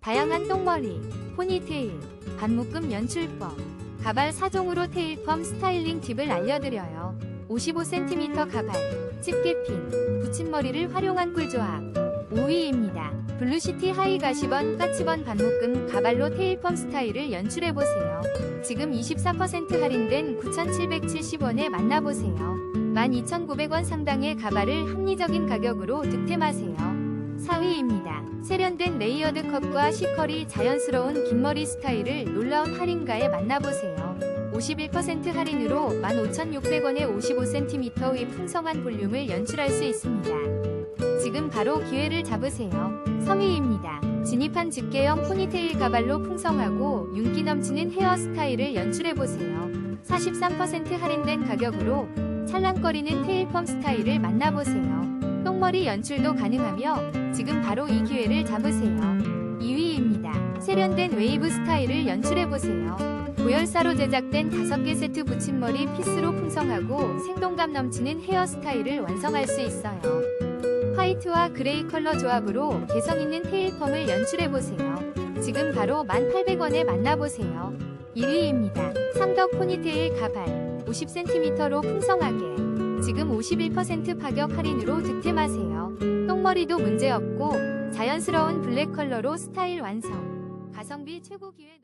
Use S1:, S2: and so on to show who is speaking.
S1: 다양한 똥머리, 포니테일, 반묶음 연출법, 가발 4종으로 테일펌 스타일링 팁을 알려드려요. 55cm 가발, 집게핀, 붙임머리를 활용한 꿀조합. 5위입니다. 블루시티 하이 가시번 까치번 반묶음 가발로 테일펌 스타일을 연출해보세요. 지금 24% 할인된 9,770원에 만나보세요. 12,900원 상당의 가발을 합리적인 가격으로 득템하세요. 4위입니다. 세련된 레이어드 컷과 시컬이 자연스러운 긴머리 스타일을 놀라운 할인가에 만나보세요. 51% 할인으로 15,600원에 55cm의 풍성한 볼륨을 연출할 수 있습니다. 지금 바로 기회를 잡으세요. 3위입니다. 진입한 집게형 포니테일 가발로 풍성하고 윤기 넘치는 헤어스타일을 연출해보세요. 43% 할인된 가격으로 찰랑거리는 테일펌 스타일을 만나보세요. 똥머리 연출도 가능하며 지금 바로 이 기회를 잡으세요. 2위입니다. 세련된 웨이브 스타일을 연출해보세요. 고열사로 제작된 5개 세트 붙임머리 피스로 풍성하고 생동감 넘치는 헤어스타일을 완성할 수 있어요. 화이트와 그레이 컬러 조합으로 개성있는 테일펌을 연출해보세요. 지금 바로 1,800원에 만나보세요. 1위입니다. 삼덕 포니테일 가발 50cm로 풍성하게 지금 51% 파격 할인으로 득템하세요. 똥머리도 문제없고 자연스러운 블랙 컬러로 스타일 완성. 가성비 최고 기회